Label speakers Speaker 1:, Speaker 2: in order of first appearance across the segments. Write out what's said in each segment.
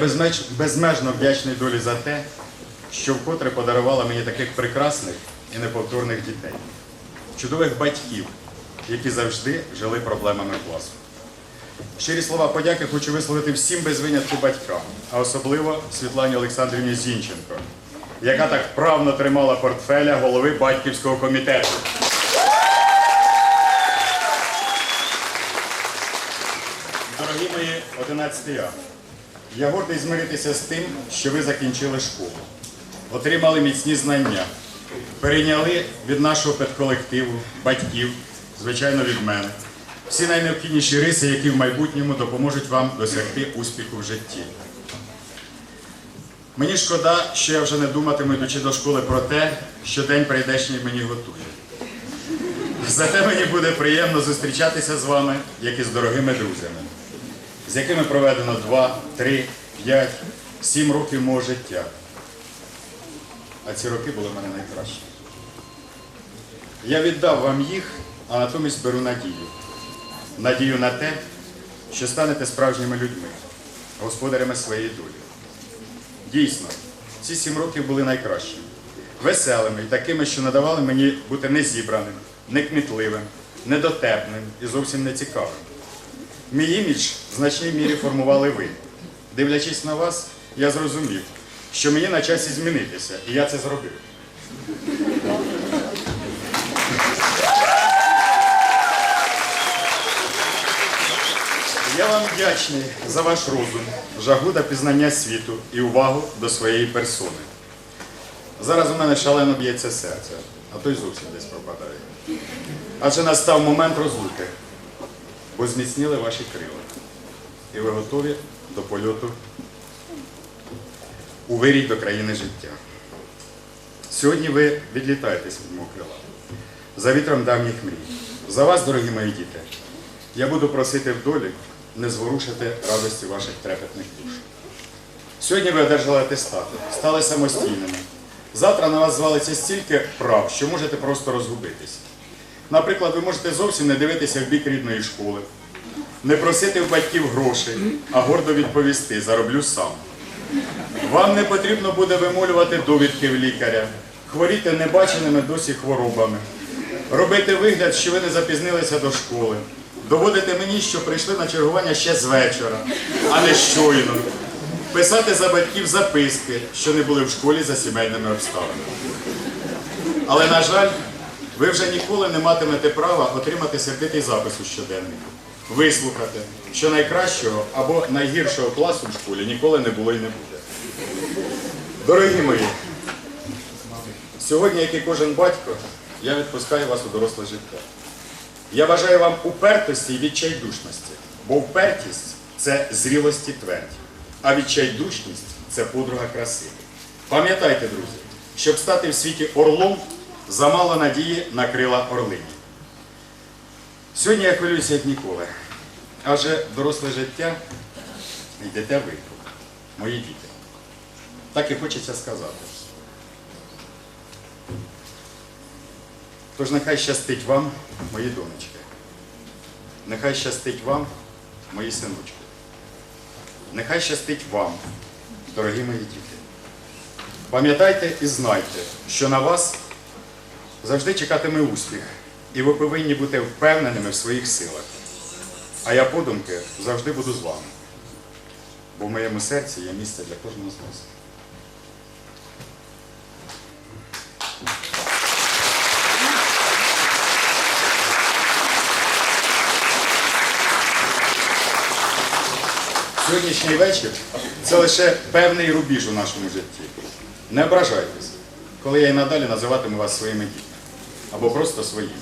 Speaker 1: безмеж, безмежно вдячний долі за те, що вкотре подарувала мені таких прекрасних і неповторних дітей, чудових батьків, які завжди жили проблемами класу. Щирі слова подяки хочу висловити всім без винятку батькам, а особливо Світлані Олександрівні Зінченко, яка так вправно тримала портфеля голови батьківського комітету. Дорогі мої 11 А, я гордий змиритися з тим, що ви закінчили школу, отримали міцні знання, перейняли від нашого педколективу, батьків, звичайно, від мене, всі найнеобхідніші риси, які в майбутньому допоможуть вам досягти успіху в житті. Мені шкода, що я вже не думатиму, йдучи до школи про те, що день прийдешній мені готує. Зате мені буде приємно зустрічатися з вами, як і з дорогими друзями, з якими проведено 2, 3, 5, 7 років мого життя. А ці роки були в мене найкращі. Я віддав вам їх, а натомість беру надію. Надію на те, що станете справжніми людьми, господарями своєї долі. Дійсно, ці сім років були найкращими, веселими і такими, що надавали мені бути незібраним, некмітливим, недотепним і зовсім нецікавим. Мій імідж в значній мірі формували ви. Дивлячись на вас, я зрозумів, що мені на часі змінитися, і я це зробив. Я вам вдячний за ваш розум, жагу та пізнання світу і увагу до своєї персони. Зараз у мене шалено б'ється серце, а то й зовсім десь пропадає. Адже настав момент розлуки, бо зміцніли ваші крила. І ви готові до польоту у вирій до країни життя. Сьогодні ви відлітаєтесь від мого крила за вітром давніх мрій. За вас, дорогі мої діти, я буду просити в долі не зворушити радості ваших трепетних душ. Сьогодні ви одержали атестати, стали самостійними. Завтра на вас звалиться стільки прав, що можете просто розгубитись. Наприклад, ви можете зовсім не дивитися в бік рідної школи, не просити в батьків грошей, а гордо відповісти зароблю сам. Вам не потрібно буде вимолювати довідки в лікаря, хворіти небаченими досі хворобами, робити вигляд, що ви не запізнилися до школи, доводити мені, що прийшли на чергування ще з вечора, а не щойно, писати за батьків записки, що не були в школі за сімейними обставинами. Але, на жаль, ви вже ніколи не матимете права отримати сердитий запис у щоденнику, вислухати, що найкращого або найгіршого класу в школі ніколи не було і не буде. Дорогі мої, сьогодні, як і кожен батько, я відпускаю вас у доросле життя. Я бажаю вам упертості і відчайдушності, бо впертість це зрілость і твердь, а відчайдушність це подруга краси. Пам'ятайте, друзі, щоб стати в світі орлом, замало надії на крила орлині. Сьогодні я хвилююся як ніколи, адже доросле життя йдете ви, мої діти. Так і хочеться сказати. Тож нехай щастить вам, мої донечки. Нехай щастить вам, мої синочки. Нехай щастить вам, дорогі мої діти. Пам'ятайте і знайте, що на вас завжди чекатиме успіх, і ви повинні бути впевненими в своїх силах. А я подумки завжди буду з вами, бо в моєму серці є місце для кожного з вас. Сьогоднішній вечір це лише певний рубіж у нашому житті. Не ображайтесь, коли я і надалі називатиму вас своїми дітьми або просто своїми.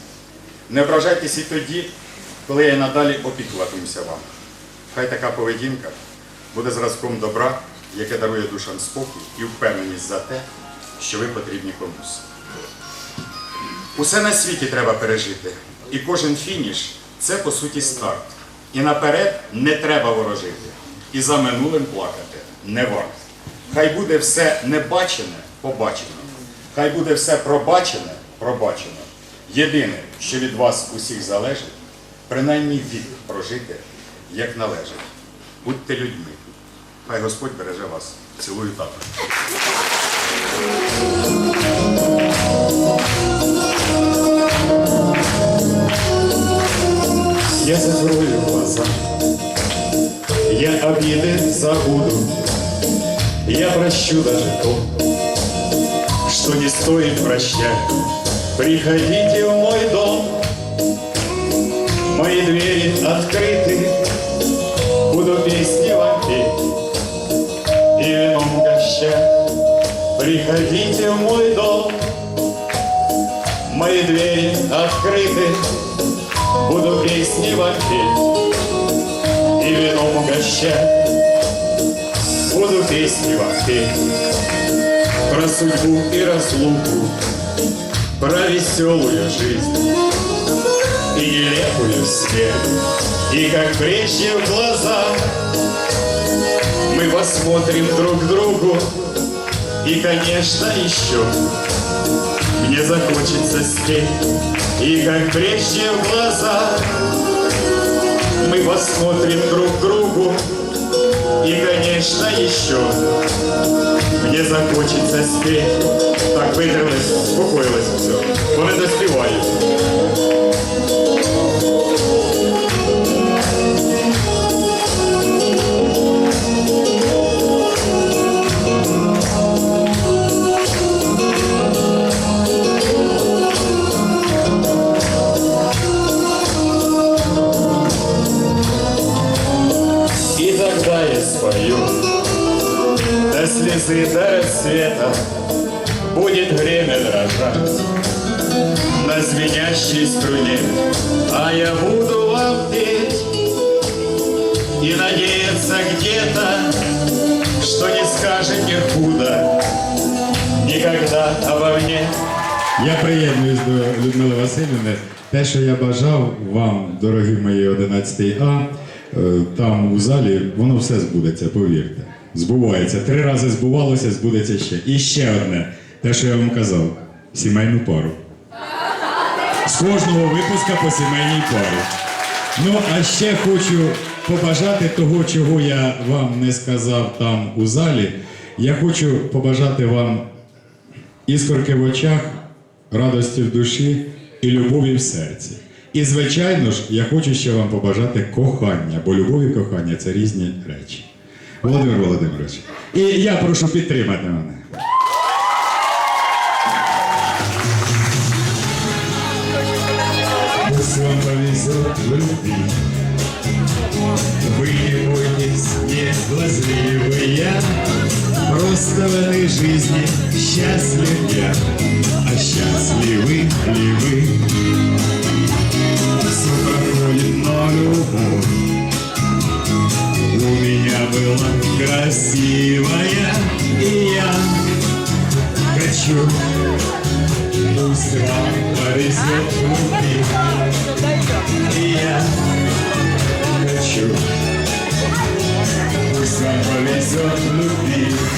Speaker 1: Не ображайтесь і тоді, коли я надалі опікуватимуся вами. Хай така поведінка буде зразком добра, яке дарує душам спокій і впевненість за те, що ви потрібні комусь. Усе на світі треба пережити, і кожен фініш це по суті старт. І наперед не треба ворожити, і за минулим плакати не варто. Хай буде все небачене побачено, хай буде все пробачене пробачено. Єдине, що від вас усіх залежить, принаймні вік прожити, як належить. Будьте людьми, Хай Господь береже вас. Цілую тато. Я закрою глаза, я обиды забуду, я прощу даже то, что не стоит прощать. Приходите в мой дом, мои двери открыты, буду песни вам петь и вином угощать. Приходите в мой дом, мои двери открыты, буду песни вам петь и вином угощать. Буду песни вам петь про судьбу и разлуку, про веселую жизнь и нелепую смерть. И как прежде в глаза мы посмотрим друг другу, и, конечно, еще мне захочется спеть. И как прежде в глаза мы посмотрим друг другу, и, конечно, еще мне захочется спеть. Так, витримались, успокоилось все. Вони доспівають. Звенящей струне А я буду вам петь И надеяться где-то Что не скажете худо Никогда обо мне
Speaker 2: Я приєднуюсь до Людмили Васильівни. Те, що я бажав вам, дорогі мої 11 А, е, там у залі, воно все збудеться, повірте. Збувається. Три рази збувалося, збудеться ще. І ще одне. Те, що я вам казав, сімейну пару. З кожного випуска по сімейній парі. Ну, а ще хочу побажати того, чого я вам не сказав там у залі. Я хочу побажати вам іскорки в очах, радості в душі і любові в серці. І, звичайно ж, я хочу ще вам побажати кохання, бо любов і кохання це різні речі. Володимир Володимирович, і я прошу підтримати мене. Счастлив я, а счастливы ли вы? Все проходит, но любовь у меня была красивая, и я хочу, пусть вам повезет в. И я хочу, пусть вам повезет в любви.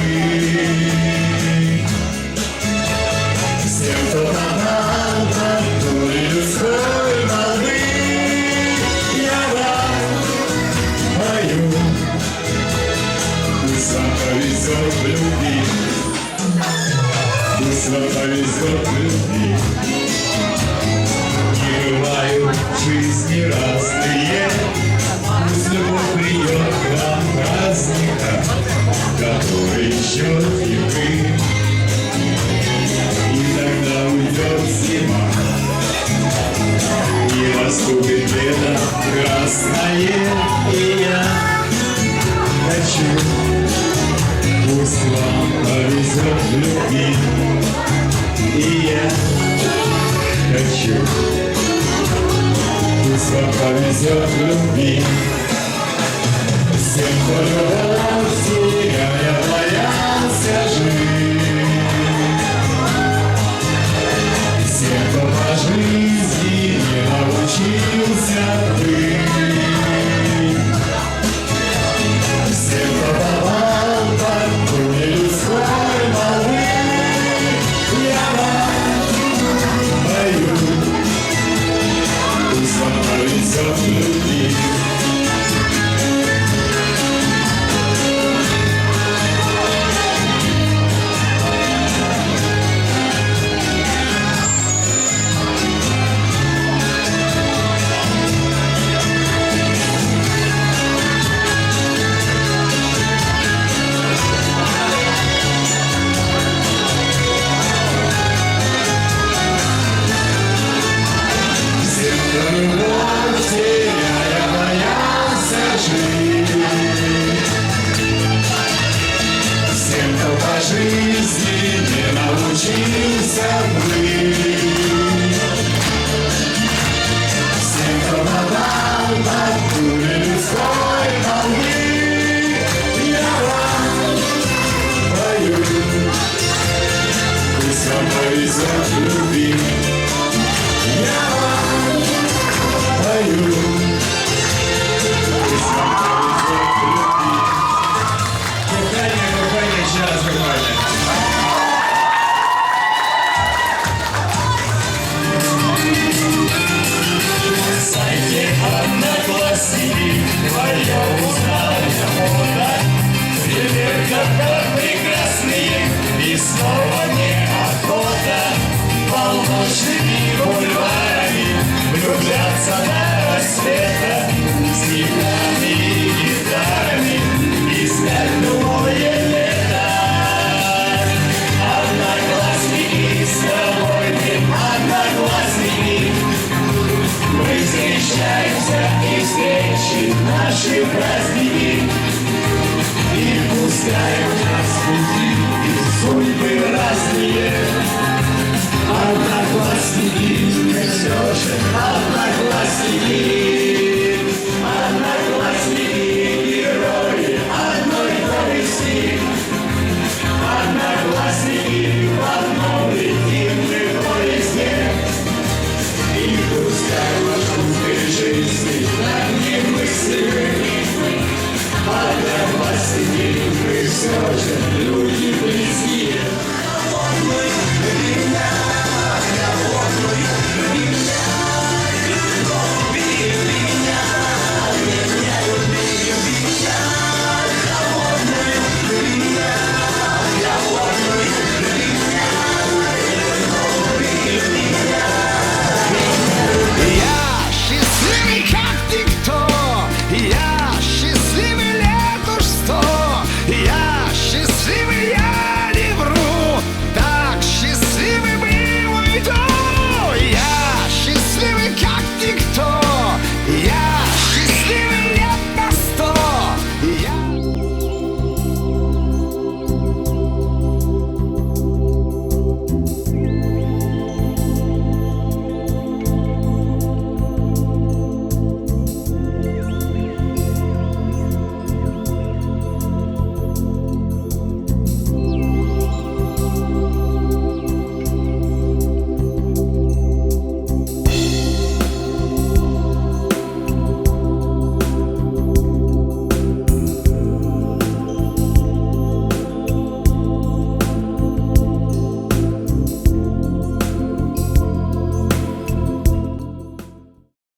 Speaker 2: любви. Жизни разные, пусть любовь придет нам праздника, который ждет и вы. И тогда уйдет зима И наступит лето красное И я хочу Пусть вам повезет в И я хочу Пусть вам повезет любви Всем, кто
Speaker 3: you.